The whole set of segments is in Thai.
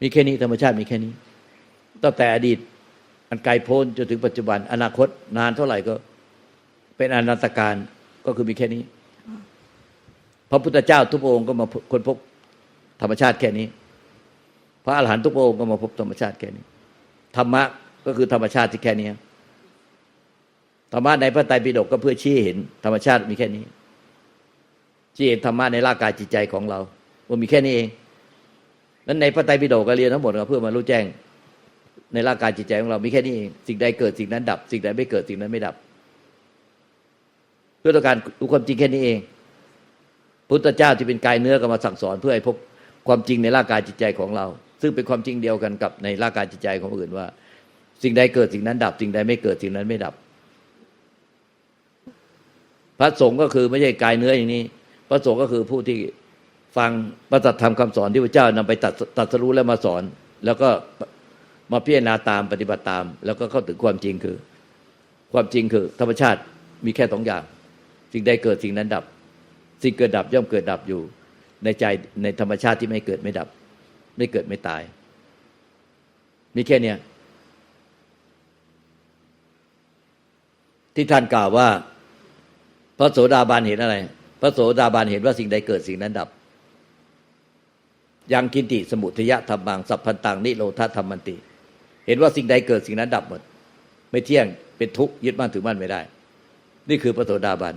มีแค่นี้ธรรมชาติมีแค่นี้ ตั้งแต่อดีตอันไกลโพ้นจนถึงปัจจุบัน อนาคตนานเท่าไหร่ก็ เป็นอนันตการก็คือมีแค่นี้ พระพุทธเจ้าทุกองค์ก็มาค้นพบธรรมชาติแค่นี้ พระอาหารหันต์ทุกองค์ก็มาพบธรรมชาติแค่นี้ ธรรมะก็คือธรรมชาติที่แค่นี้ธรรมะในพระไตรปิฎกก็เพื่อชี้เห็น ธรรมชาติมีแค่นี้ชี้เห็นธรรมะในร่างกายจิตใจของเราว่ามีแค่นี้เอง นั้นในพระไตรปิฎกก็เรียนทั้งหมดก็เพื่อมารู้แจ้ง ในร่างกายจิตใจของเรามีแค่นี้เองสิ่งใดเกิดสิ่งนั้นดับ สิ่งใดไม่เกิดสิ่งนั้นไม่ดับ เพื่อต้องการรู้ความจริงแค่นี้เอง พุทธเจ้าที่เป็นกายเนื้อก็มาสั่งสอน เพื่อให้พบความจริงในร่างกายจิตใจของเรา ซึ่งเป็นความจริงเดียวกันกับในร่างกายจิตใจของคนอื่นว่า สิ่งใดเกิดสิ่งนั้นดับ สิ่งใดไม่เกิดสิ่งนั้นไม่ดับ พระสงฆ์ก็คือไม่ใช่กายเนื้ออย่างนี้ พระสงฆ์ก็คือผู้ที่ ฟังพระตัดธรรมคำสอนที่พระเจ้านำไปตัดตัดสรู้แล้วมาสอน แล้วก็มาพิจารณาตามปฏิบัติตาม แล้วก็เข้าถึงความจริงคือ ความจริงคือ ธรรมชาติมีแค่สองอย่าง สิ่งใดเกิดสิ่งนั้นดับ สิ่งเกิดดับย่อมเกิดดับอยู่ ในใจในธรรมชาติที่ไม่เกิดไม่ดับ ไม่เกิดไม่ตาย มีแค่เนี้ยที่ท่านกล่าวว่า พระโสดาบันเห็นอะไร พระโสดาบันเห็นว่าสิ่งใดเกิดสิ่งนั้นดับ ยังกินติสมุทยะธรรมังสัพพันตังนิโรธาธรรมันติ เห็นว่าสิ่งใดเกิดสิ่งนั้นดับหมด ไม่เที่ยงเป็นทุกข์ยึดมั่นถือมั่นไม่ได้ นี่คือพระโสดาบัน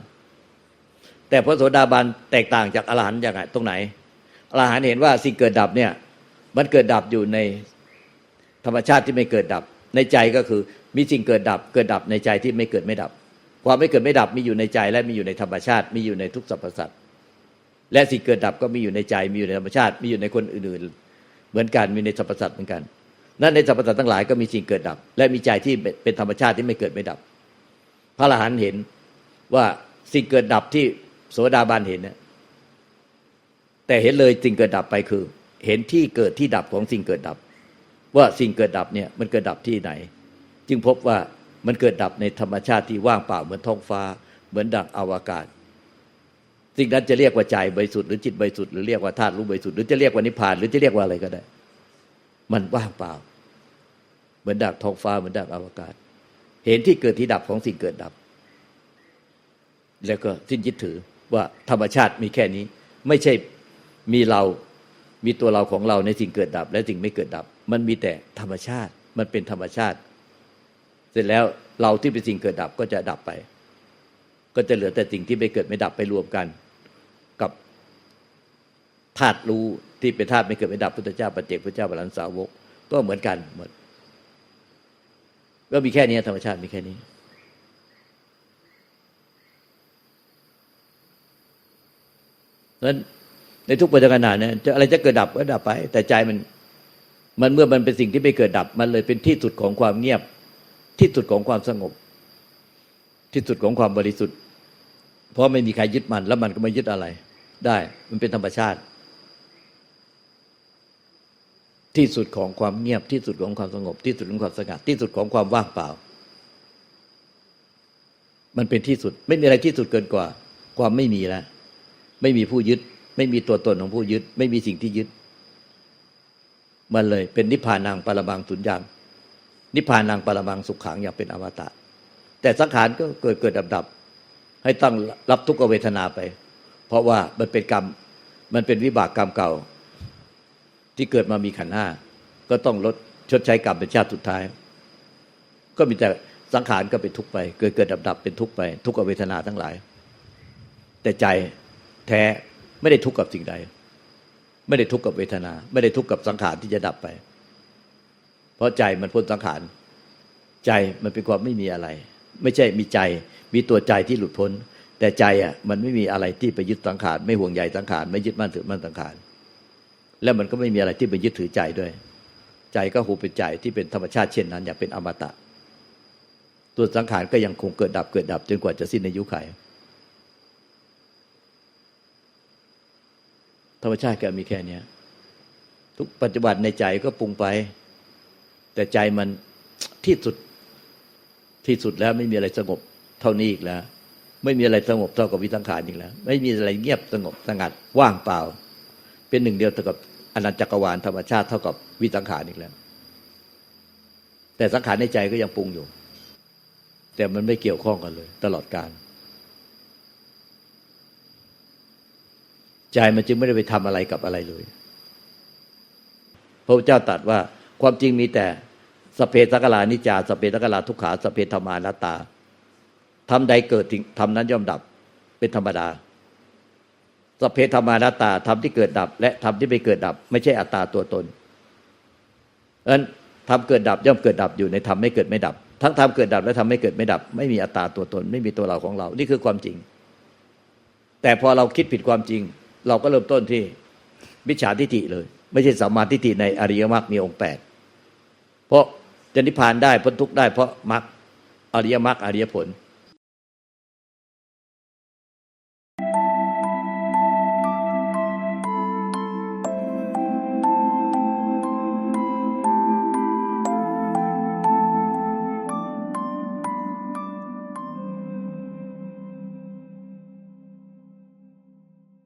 แต่พระโสดาบันแตกต่างจากอรหันต์อย่างไรตรงไหนอรหันต์เห็นว่าสิ่งเกิดดับเนี่ย มันเกิดดับอยู่ในธรรมชาติที่ไม่เกิดดับ ในใจก็คือมีสิ่งเกิดดับ เกิดดับในใจที่ไม่เกิดไม่ดับ ความไม่เกิดไม่ดับมีอยู่ในใจและมีอยู่ในธรรมชาติ มีอยู่ในทุกสรรพสัตว์ และสิ่งเกิดดับก็มีอยู่ในใจมีอยู่ในธรรมชาติ มีอยู่ในคนอื่นๆ เหมือนกันมีในสรรพสัตว์เหมือนกัน นั่นในสรรพสัตว์ทั้งหลายก็มีสิ่งเกิดดับ และมีใจที่เป็นธรรมชาติที่ไม่เกิดไม่ดับ พระอรหันต์เห็นว่าสิ่งเกิดดับที่โสดาบันเห็นเนี่ยแต่เห็นเลยสิ่งเกิดดับไปคือ เห็นที่เกิดที่ดับของสิ่งเกิดดับ ว่าสิ่งเกิดดับเนี่ยมันเกิดดับที่ไหน จึงพบว่ามันเกิดดับในธรรมชาติที่ว่างเปล่าเหมือนท้องฟ้า เหมือนดังอวกาศ สิ่งนั้นจะเรียกว่าใจบริสุทธิ์หรือจิตบริสุทธิ์หรือเรียกว่าธาตุรู้บริสุทธิ์หรือจะเรียกว่านิพพานหรือจะเรียกว่าอะไรก็ได้ มันว่างเปล่า เหมือนดังท้องฟ้าเหมือนดังอวกาศ เห็นที่เกิดที่ดับของสิ่งเกิดดับ แล้วก็สิ้นยึดถือว่าธรรมชาติมีแค่นี้ ไม่ใช่มีเรา มีตัวเราของเราในสิ่งเกิดดับ และสิ่งไม่เกิดดับ มันมีแต่ธรรมชาติ มันเป็นธรรมชาติ เสร็จแล้วเราที่เป็นสิ่งเกิดดับก็จะดับไป ก็จะเหลือแต่สิ่งที่ไม่เกิดไม่ดับไปรวมกัน ธาตุรู้ที่เป็นธาตุไม่เกิดไม่ดับพุทธเจ้าปัจเจกพุทธเจ้าบาลันสาวก ก็เหมือนกันหมดก็มีแค่นี้ธรรมชาติมีแค่นี้ เพราะฉะนั้นในทุกปัจจุบันเนี่ยจะอะไรจะเกิดดับก็ดับไป แต่ใจมัน มันเมื่อมันเป็นสิ่งที่ไม่เกิดดับ มันเลยเป็นที่สุดของความเงียบ ที่สุดของความสงบ ที่สุดของความบริสุทธิ์ เพราะไม่มีใครยึดมัน แล้วมันก็ไม่ยึดอะไร ได้ มันเป็นธรรมชาติ ที่สุดของความเงียบที่สุดของความสงบ ที่สุดของความสงัด ที่สุดของความว่างเปล่า มันเป็นที่สุด ไม่มีอะไรที่สุดเกินกว่า ความไม่มีแล้วไม่มีผู้ยึด ไม่มีตัวตนของผู้ยึด ไม่มีสิ่งที่ยึด มันเลยเป็นนิพพานังปรมังสุญญ์นิพพานังปรมังสุขขังอย่างเป็นอมตะ แต่สังขารก็เกิดเกิดดับดับให้ต้องรับทุกขเวทนาไป เพราะว่ามันเป็นกรรม มันเป็นวิบากกรรมเก่า ที่เกิดมามีขันห้าก็ต้องลดชดใช้กรรมเป็นชาติสุดท้าย ก็มีแต่สังขารก็เป็นทุกข์ไป เกิดเกิดดับดับเป็นทุกข์ไป ทุกขเวทนาทั้งหลาย แต่ใจแท้ไม่ได้ทุกข์กับสิ่งใด ไม่ได้ทุกข์กับเวทนา ไม่ได้ทุกข์กับสังขารที่จะดับไป เพราะใจมันพ้นสังขารใจมันเป็นความไม่มีอะไร ไม่ใช่มีใจมีตัวใจที่หลุดพ้น แต่ใจอะมันไม่มีอะไรที่ไปยึดสังขารไม่ห่วงใยสังขารไม่ยึดมั่นถือมั่นสังขาร แล้วมันก็ไม่มีอะไรที่ไปยึดถือใจด้วย ใจก็หูเป็นใจที่เป็นธรรมชาติเช่นนั้น อย่างเป็นอมตะ ตัวสังขารก็ยังคงเกิดดับเกิดดับ จนกว่าจะสิ้นอายุขัยธรรมชาติก็มีแค่นี้ทุกปัจจุบันในใจก็ปรุงไป แต่ใจมันที่สุดที่สุดแล้วไม่มีอะไรสงบเท่านี้อีกแล้ว ไม่มีอะไรสงบเท่ากับวิสังขารอีกแล้ว ไม่มีอะไรเงียบสงบสงัดว่างเปล่า เป็นหนึ่งเดียวเท่ากับอนันตจักรวาลธรรมชาติเท่ากับวิสังขารอีกแล้ว แต่สังขารในใจก็ยังปรุงอยู่ แต่มันไม่เกี่ยวข้องกันเลย ตลอดการใจมันจึงไม่ได้ไปทำอะไรกับอะไรเลยพระพุทธเจ้าตรัสว่าความจริงมีแต่สเพสักลานิจาสเพสักลาทุกขาสเพธรรมานาตาทำใดเกิดถึงทำนั้นย่อมดับเป็นธรรมดา สเพธรรมานาตาทำที่เกิดดับ และทำที่ไม่เกิดดับ ไม่ใช่อัตตาตัวตนเอันทำเกิดดับย่อมเกิดดับอยู่ในธรรมไม่เกิดไม่ดับ ทั้งทำเกิดดับและทำไม่เกิดไม่ดับ ไม่มีอัตตาตัวตน ไม่มีตัวเราของเรา นี่คือความจริง แต่พอเราคิดผิดความจริง เราก็เริ่มต้นที่มิจฉาทิฏฐิเลย ไม่ใช่สัมมาทิฏฐิในอริยมรรคมีองค์แปดเพราะจะนิพพานได้พ้นทุกข์ได้เพราะมรรคอริยมรรคอริยผล